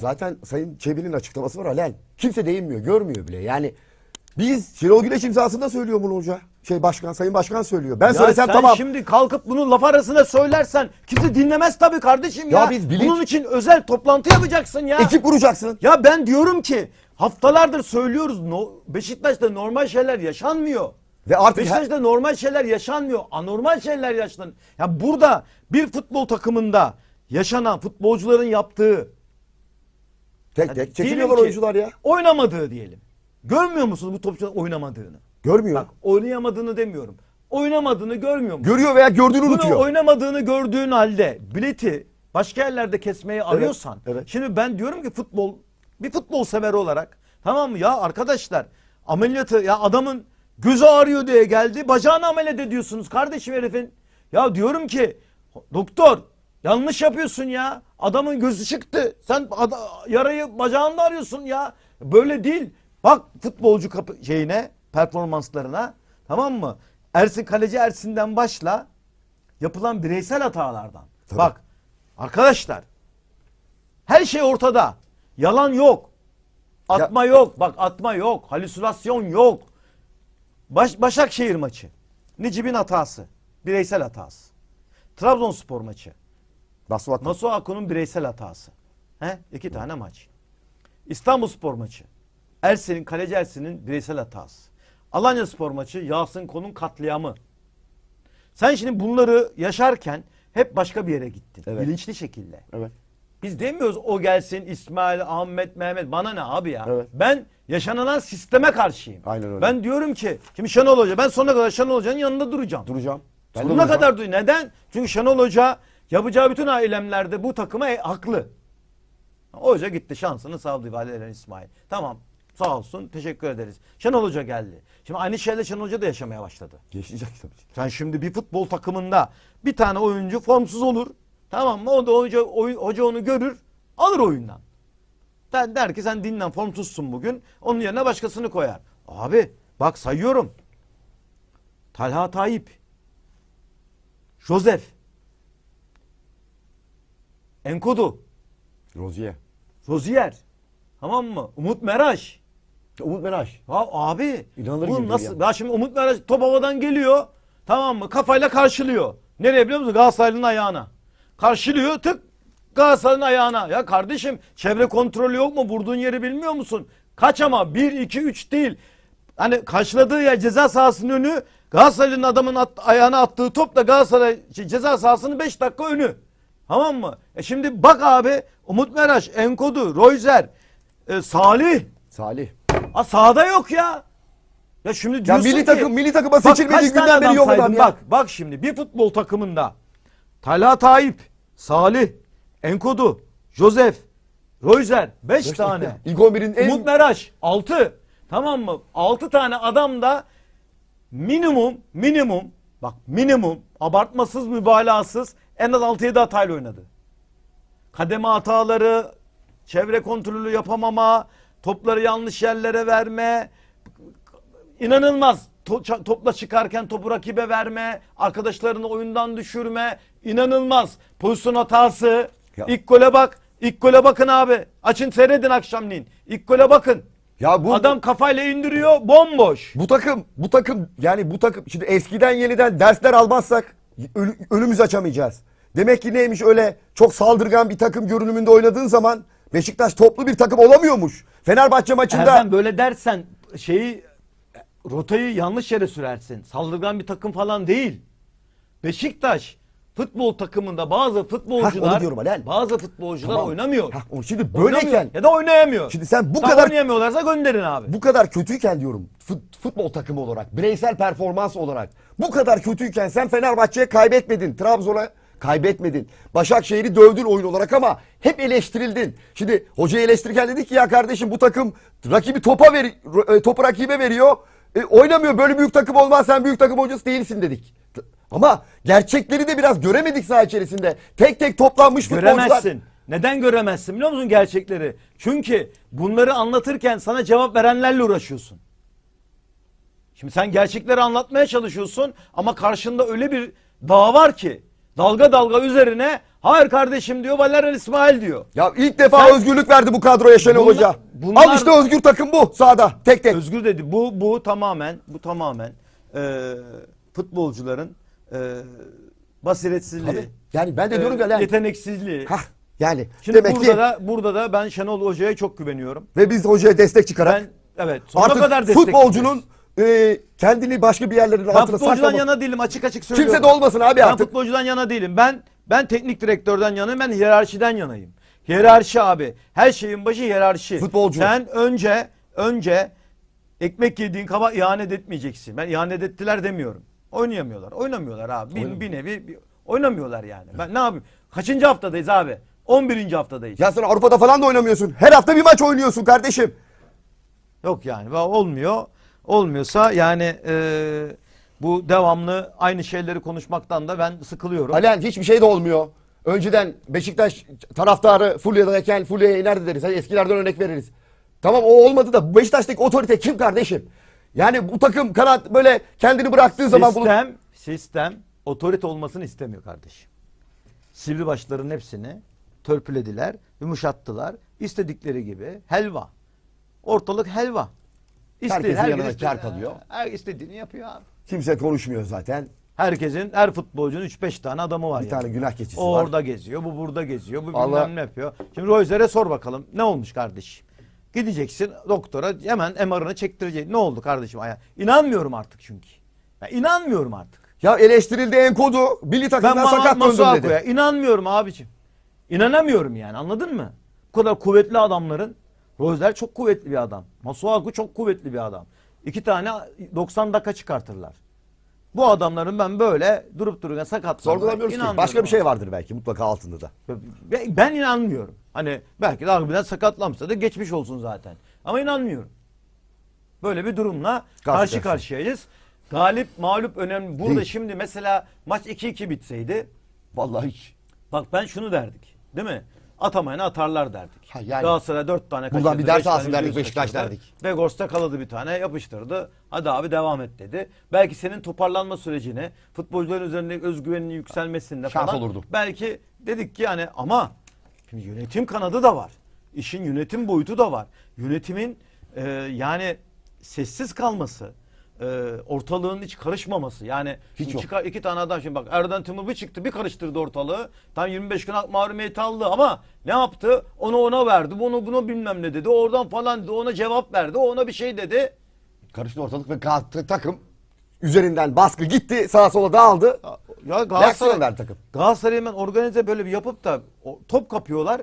zaten Sayın Çebi'nin açıklaması var Alel. Kimse değinmiyor, görmüyor bile. Yani biz Şenol Güneş imzasında söylüyor bunu hoca. Şey başkan, sayın başkan söylüyor. Ben Ya söylesem sen tamam. şimdi kalkıp bunu laf arasında söylersen kimse dinlemez tabii kardeşim ya. Ya biz bilinç- Bunun için özel toplantı yapacaksın ya. Ekip kuracaksın. Ya ben diyorum ki haftalardır söylüyoruz. No, Beşiktaş'ta normal şeyler yaşanmıyor. Ve artık her- Beşiktaş'ta normal şeyler yaşanmıyor. Anormal şeyler yaşanıyor. Ya burada bir futbol takımında yaşanan futbolcuların yaptığı tek tek çekiliyorlar ki oyuncular ya. Oynamadığı diyelim. Görmüyor musunuz bu topçuların oynamadığını? Görmüyor. Bak oynayamadığını demiyorum. Oynamadığını görmüyor musun? Görüyor veya gördüğünü Bunu unutuyor. oynamadığını gördüğün halde bileti başka yerlerde kesmeyi arıyorsan. evet. Şimdi ben diyorum ki futbol bir futbol sever olarak tamam mı ya arkadaşlar ameliyatı ya adamın gözü ağrıyor diye geldi bacağını ameliyat ediyorsunuz kardeşim herifin. Ya diyorum ki doktor yanlış yapıyorsun ya adamın gözü çıktı sen yarayı bacağında arıyorsun ya böyle değil. Bak futbolcu kapı şeyine performanslarına tamam mı? Ersin kaleci Ersin'den başla yapılan bireysel hatalardan. Tabii. Bak arkadaşlar her şey ortada. Yalan yok. Atma yok. Bak atma yok. Halüsinasyon yok. Baş, Başakşehir maçı. Necip'in hatası. Bireysel hatası. Trabzonspor maçı. Nasuhat. Masuaku'nun bireysel hatası. He? İki tane maç. İstanbul Spor maçı. Ersin'in, kaleci Ersin'in bireysel hatası. Alanya Spor maçı Yasin Kon'un katliamı. Sen şimdi bunları yaşarken hep başka bir yere gittin. Evet. Bilinçli şekilde. Evet. Biz demiyoruz o gelsin İsmail, Ahmet, Mehmet bana ne abi ya. Evet. Ben yaşanılan sisteme karşıyım. Aynen öyle. Ben diyorum ki şimdi Şenol Hoca ben sonuna kadar Şenol Hoca'nın yanında duracağım. Duracağım. Ben Sonuna duracağım. kadar duy. Neden? Çünkü Şenol Hoca yapacağı bütün eylemlerde bu takıma e- haklı. Hoca gitti şansını savdı eden İsmail. Tamam sağ olsun teşekkür ederiz. Şenol Hoca geldi. Şimdi aynı şeyle Şenol Hoca da yaşamaya başladı. Yaşayacak tabii. Sen şimdi bir futbol takımında bir tane oyuncu formsuz olur. Tamam mı? O da hoca, oy- hoca onu görür alır oyundan. Der, der ki sen dinlen formsuzsun bugün. Onun yerine başkasını koyar. Abi bak sayıyorum. Talha Tayyip. Josef. Enkodu. Rozier. Rozier. Tamam mı? Umut Meraş. Umut Meraş. Ya abi İnanılır bu gibi nasıl? ya. Ya. şimdi Umut Meraş top havadan geliyor. Tamam mı? Kafayla karşılıyor. Nereye biliyor musun? Galatasaray'ın ayağına. Karşılıyor tık Galatasaray'ın ayağına. Ya kardeşim çevre kontrolü yok mu? Vurduğun yeri bilmiyor musun? Kaç ama? 1, 2, 3 değil. Hani karşıladığı yer ceza sahasının önü. Galatasaray'ın adamın at, ayağına attığı top da Galatasaray ceza sahasının 5 dakika önü. Tamam mı? E şimdi bak abi Umut Meraş, Enkodu, Royzer, e, Salih. Salih. Ha sahada yok ya. Ya şimdi Ya diyorsun milli ki, takım milli takıma bak seçilmediği günden beri yok adam ya. Bak bak şimdi bir futbol takımında Talha Tayyip, Salih, Enkodu, Josef, Royzer 5 tane. İlk 11'in en Umut Meraş 6. Tamam mı? 6 tane adam da minimum minimum bak minimum abartmasız mübalağasız en az 6-7 hatayla oynadı. Kademe hataları, çevre kontrolü yapamama, topları yanlış yerlere verme, inanılmaz topla çıkarken topu rakibe verme, arkadaşlarını oyundan düşürme, inanılmaz pozisyon hatası. Ya. İlk gole bak, ilk gole bakın abi. Açın seyredin akşamleyin. İlk gole bakın. ya bu Adam kafayla indiriyor, bomboş. bu takım bu takım yani bu takım şimdi eskiden yeniden dersler almazsak önümüzü açamayacağız. Demek ki neymiş öyle çok saldırgan bir takım görünümünde oynadığın zaman Beşiktaş toplu bir takım olamıyormuş. Fenerbahçe maçında Erdem böyle dersen şeyi rotayı yanlış yere sürersin. Saldırgan bir takım falan değil. Beşiktaş futbol takımında bazı futbolcular onu diyorum Alel. bazı futbolcular Tamam. oynamıyor. Hah, onu şimdi Oynamıyor böyleyken ya da oynayamıyor. Şimdi sen bu Tam kadar- oynayamıyorlarsa gönderin abi. bu kadar kötüyken diyorum fut- futbol takımı olarak bireysel performans olarak bu kadar kötüyken sen Fenerbahçe'ye kaybetmedin Trabzon'a kaybetmedin Başakşehir'i dövdün oyun olarak ama hep eleştirildin şimdi hocayı eleştirirken dedik ki ya kardeşim bu takım rakibi topa ver e, topu rakibe veriyor E, oynamıyor böyle büyük takım olmaz sen büyük takım hocası değilsin dedik ama gerçekleri de biraz göremedik saha içerisinde tek tek toplanmış futbolcular Göremezsin. Neden göremezsin biliyor musun gerçekleri? Çünkü bunları anlatırken sana cevap verenlerle uğraşıyorsun. Şimdi sen gerçekleri anlatmaya çalışıyorsun ama karşında öyle bir dağ var ki dalga dalga üzerine Hayır kardeşim diyor Valerian İsmail diyor. Ya ilk defa Sen- özgürlük verdi bu kadroya Şenol Bunlar- Hoca. bunlar- Al işte özgür takım bu sahada tek tek. Özgür dedi. Bu bu tamamen bu tamamen e, futbolcuların e, basiretsizliği. Tabii. Yani ben de e, diyorum ya lan. yeteneksizliği. Hah yani Şimdi demek burada ki da burada da ben Şenol Hoca'ya çok güveniyorum. ve biz hocaya destek çıkarak Ben evet sonuna artık kadar destek futbolcunun e, kendini başka bir yerlerin Ben altına futbolcudan saklaması. yana değilim açık açık söylüyorum. Kimse de olmasın abi Ben artık. futbolcudan yana değilim. Ben ben teknik direktörden yanayım. Ben hiyerarşiden yanayım. Hiyerarşi abi. Her şeyin başı hiyerarşi. Futbolcu. Sen önce önce ekmek yediğin kaba ihanet etmeyeceksin. Ben ihanet ettiler demiyorum. Oynayamıyorlar. Oynamıyorlar abi. Bir, bir nevi bir, oynamıyorlar yani. Ben ne yapayım? Kaçıncı haftadayız abi? 11. haftadayız. Ya sen Avrupa'da falan da oynamıyorsun. Her hafta bir maç oynuyorsun kardeşim. Yok yani olmuyor. Olmuyorsa yani e, bu devamlı aynı şeyleri konuşmaktan da ben sıkılıyorum. Halen hiçbir şey de olmuyor. Önceden Beşiktaş taraftarı Fulya'dayken Fulya'ya inerdi deriz. Hani eskilerden örnek veririz. Tamam o olmadı da Beşiktaş'taki otorite kim kardeşim? Yani bu takım kanat böyle kendini bıraktığı zaman bunu... Sistem, sistem otorite olmasını istemiyor kardeşim. Sivri başların hepsini törpülediler, yumuşattılar. İstedikleri gibi helva. Ortalık helva. Herkesin yanına istedi- kar kalıyor. Her istediğini yapıyor abi. Kimse konuşmuyor zaten. Herkesin, her futbolcunun 3-5 tane adamı var Bir yani. tane günah keçisi O var. orada geziyor, bu burada geziyor, bu Allah- bilmem ne yapıyor. Şimdi Roycer'e sor bakalım ne olmuş kardeşim? Gideceksin doktora hemen MR'ını çektirecek. Ne oldu kardeşim? aya? İnanmıyorum artık çünkü. Ben inanmıyorum artık. Ya eleştirildi Enkodu milli Ben takımdan sakat döndüm Masuaku'ya dedi. inanmıyorum abicim. İnanamıyorum yani anladın mı? Bu kadar kuvvetli adamların Roycer çok kuvvetli bir adam. Masuaku çok kuvvetli bir adam. İki tane 90 dakika çıkartırlar. Bu adamların ben böyle durup dururken sakatlanmaya Sorgulamıyoruz ki. inanmıyorum Başka bir şey vardır belki mutlaka altında da. Ben- Ben inanmıyorum. Hani belki de harbiden sakatlanmışsa da geçmiş olsun zaten. Ama inanmıyorum. Böyle bir durumla karşı karşıya. karşıyayız. Galip mağlup önemli. Burada Değil. şimdi mesela maç 2-2 bitseydi Vallahi hiç. bak ben şunu derdik. Değil mi? Atamayana atarlar derdik. Ha, yani. Galatasaray 4 tane Buradan kaçırdı. bir ders alsın derdik, Beşiktaş derdik. Vegors kaladı bir tane yapıştırdı. Hadi abi devam et dedi. Belki senin toparlanma sürecini, futbolcuların üzerindeki özgüveninin yükselmesinde Şans falan. olurdu. Belki dedik ki yani ama şimdi yönetim kanadı da var. İşin yönetim boyutu da var. Yönetimin e, yani sessiz kalması, e, ortalığın hiç karışmaması. Yani Hiç yok. çıkar iki tane adam şimdi bak Erden Timur bir çıktı bir karıştırdı ortalığı. Tam 25 gün mahrumiyeti aldı ama ne yaptı? Onu ona verdi. Bunu bunu bilmem ne dedi. Oradan falan dedi. Ona cevap verdi. O ona bir şey dedi. Karıştı ortalık ve kalktı takım üzerinden baskı gitti sağa sola dağıldı. Ya Galatasaray, verdi takım. Galatasaray hemen organize böyle bir yapıp da o, top kapıyorlar.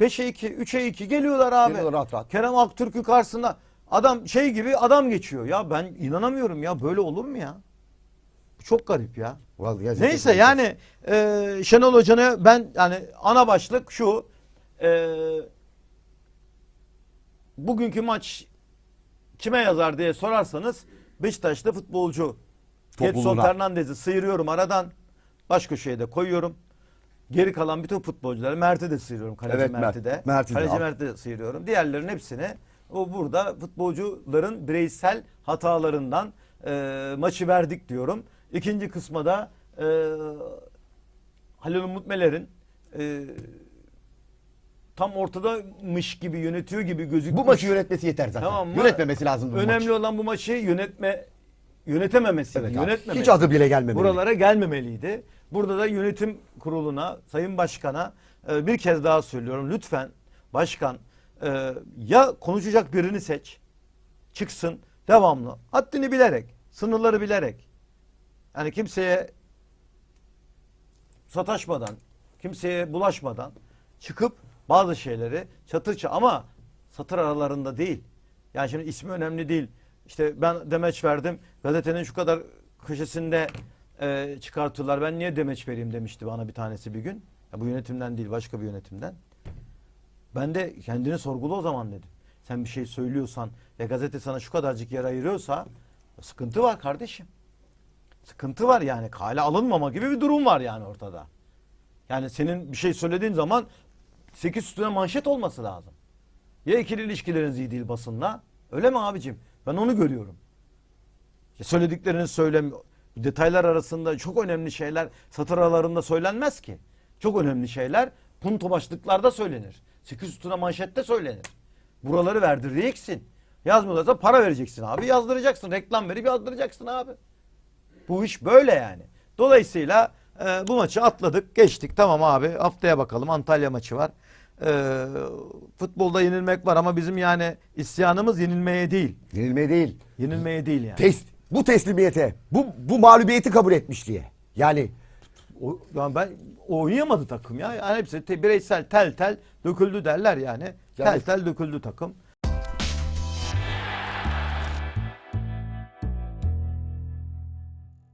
5'e 2, 3'e 2 geliyorlar abi. Geliyorlar rahat rahat. Kerem Aktürk'ü karşısında adam şey gibi adam geçiyor. Ya ben inanamıyorum ya böyle olur mu ya? Çok garip ya. Vallahi Neyse yani e, Şenol Hoca'nı ben yani ana başlık şu. E, bugünkü maç kime yazar diye sorarsanız Beşiktaş'ta futbolcu Getson. Fernandez'i sıyırıyorum aradan. Baş köşeye de koyuyorum. Geri kalan bütün futbolcuları Mert'i de sıyırıyorum. Kaleci Evet, Mert'i Mert- de. Mert'i de Kaleci al. Mert'i de sıyırıyorum. Diğerlerin hepsini o burada futbolcuların bireysel hatalarından e, maçı verdik diyorum. İkinci kısma da e, Halil Umut Meler'in e, tam ortadamış gibi yönetiyor gibi gözükmüş. Bu maçı yönetmesi yeter zaten. Tamam mı? Yönetmemesi lazım bu Önemli maç. olan bu maçı yönetememesi yönetememesi. Evet yönetmemesi. Hiç adı bile gelmemeli. Buralara gelmemeliydi. Burada da yönetim kuruluna, Sayın Başkan'a e, bir kez daha söylüyorum. Lütfen başkan e, ya konuşacak birini seç. Çıksın devamlı. Haddini bilerek, sınırları bilerek. Yani kimseye sataşmadan, kimseye bulaşmadan çıkıp bazı şeyleri çatır çatır ama satır aralarında değil. Yani şimdi ismi önemli değil. İşte ben demeç verdim. Gazetenin şu kadar köşesinde e, çıkartıyorlar. Ben niye demeç vereyim demişti bana bir tanesi bir gün. Ya bu yönetimden değil başka bir yönetimden. Ben de kendini sorgula o zaman dedim. Sen bir şey söylüyorsan ve gazete sana şu kadarcık yer ayırıyorsa sıkıntı var kardeşim. Sıkıntı var yani. Kale alınmama gibi bir durum var yani ortada. Yani senin bir şey söylediğin zaman 8 üstüne manşet olması lazım. Ya ikili ilişkileriniz iyi değil basınla. Öyle mi abicim? Ben onu görüyorum. Ya söylediklerini söylemiyor. Detaylar arasında çok önemli şeyler satır aralarında söylenmez ki. Çok önemli şeyler. Punto başlıklarda söylenir. Sıkı sütuna manşette söylenir. Buraları verdireceksin. Yazmıyorlarsa para vereceksin abi. Yazdıracaksın. Reklam verip yazdıracaksın abi. Bu iş böyle yani. Dolayısıyla e, bu maçı atladık, geçtik. Tamam abi haftaya bakalım. Antalya maçı var. E, futbolda yenilmek var ama bizim yani isyanımız yenilmeye değil. Yenilmeye değil. Yenilmeye değil yani. Tes, bu teslimiyete, bu, bu mağlubiyeti kabul etmiş diye. Yani O, yani ben oynayamadı takım ya. Yani hepsi te- bireysel tel tel döküldü derler yani. Yani- tel tel döküldü takım.